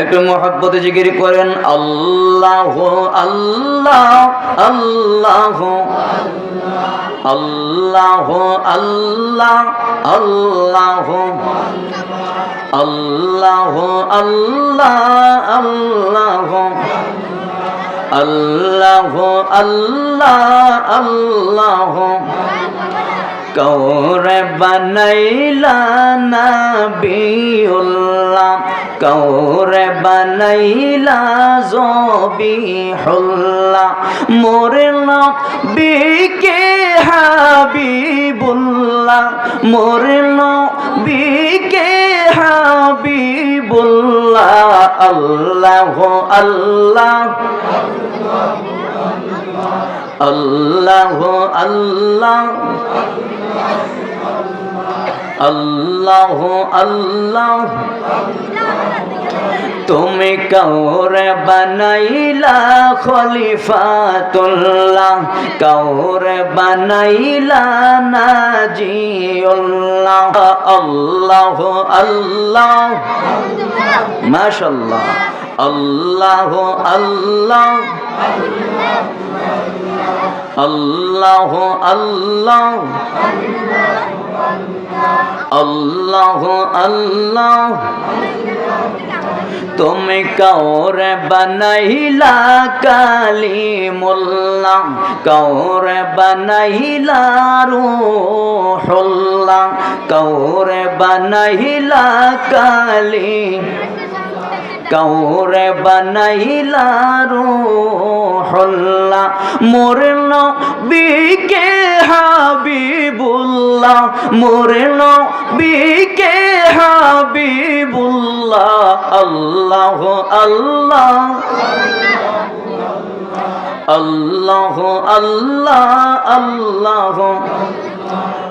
একটু মহব্বতে জিকির করেন, আল্লাহ আল্লাহ আল্লাহ আল্লাহ আল্লাহ আল্লাহ আল্লাহ আল্লাহ আল্লাহ আল্লাহ আল্লাহ আল্লাহ কৌরে বানাইলা নবিউল্লাহ কৌরে বানাইলা জবিহুল্লাহ। মোরে নবিকে হাবিবুল্লাহ। মোরে নবিকে হাবিবুল্লাহ। আল্লাহ আল্লাহ। আল্লাহ আল্লাহ। আল্লাহ আল্লাহ। তুমি কাউরে বানাইলা খলিফাতুল্লাহ, কাউরে বানাইলা নাজিউল্লাহ। আল্লাহ আল্লাহ। মাশাল্লাহ আল্লাহ আল্লাহ। আল্লাহ আল্লাহ। আল্লাহ আল্লাহ। তুমি কৌর বনহিলা কালী মোল্লা কৌর বনহিলা রোহ বানাইলা কালি। কাউরে বানাইলা রুহুল্লাহ। মোর নবীকে হাবিবুল্লাহ। মোর নবীকে হাবিবুল্লাহ। আল্লাহ আল্লাহ। আল্লাহ আল্লাহ। আল্লাহ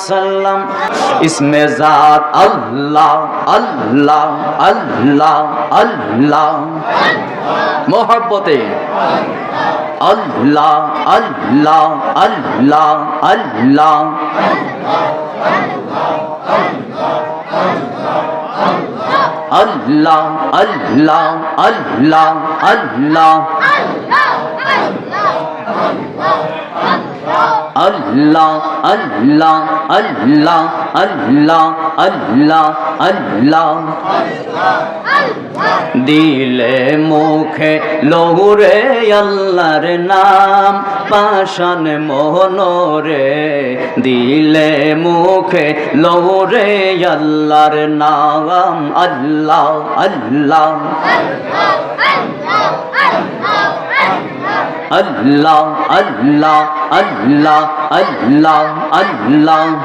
ওয়াসাল্লাম ইসমে জাত আল্লাহ আল্লাহ আল্লাহ আল্লাহ। মোহব্বতে। আল্লাহ আল্লাহ আল্লাহ আল্লাহ। আল্লাহ আল্লাহ আল্লাহ আল্লাহ। আল্লাহ আল্লাহ আল্লাহ আল্লাহ আল্লাহ আল্লাহ। দিলে মুখে লহুরে আল্লাহর নাম পাশান মোহনরে দিলে মুখে লহুরে আল্লাহর নাম আল্লাহ। আল্লাহ আল্লাহ আল্লাহ। আল্লাহ আল্লাহ আল্লাহ আল্লাহ আল্লাহ।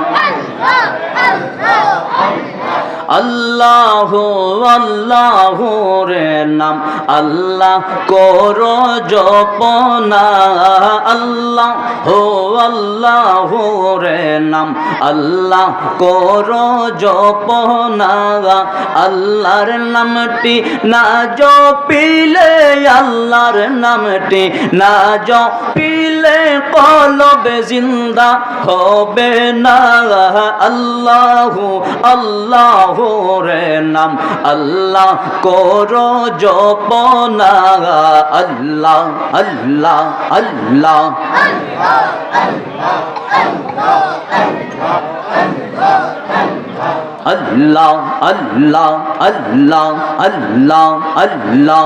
রে নাম। আল্লাহ কর জপনা। আল্লাহ হো আল্লাহ রে নাম আল্লাহ কর জপনা আল্লাহর নামটি না জপিলে আল্লাহর নামটি না জপিলে। কলবে জিন্দা হবে না। আল্লাহ আল্লাহ রে নাম। আল্লাহ কর জপনা। আল্লাহ আল্লাহ আল্লাহ। আল্লাহ আল্লাহ আল্লাহ আল্লাহ আল্লাহ।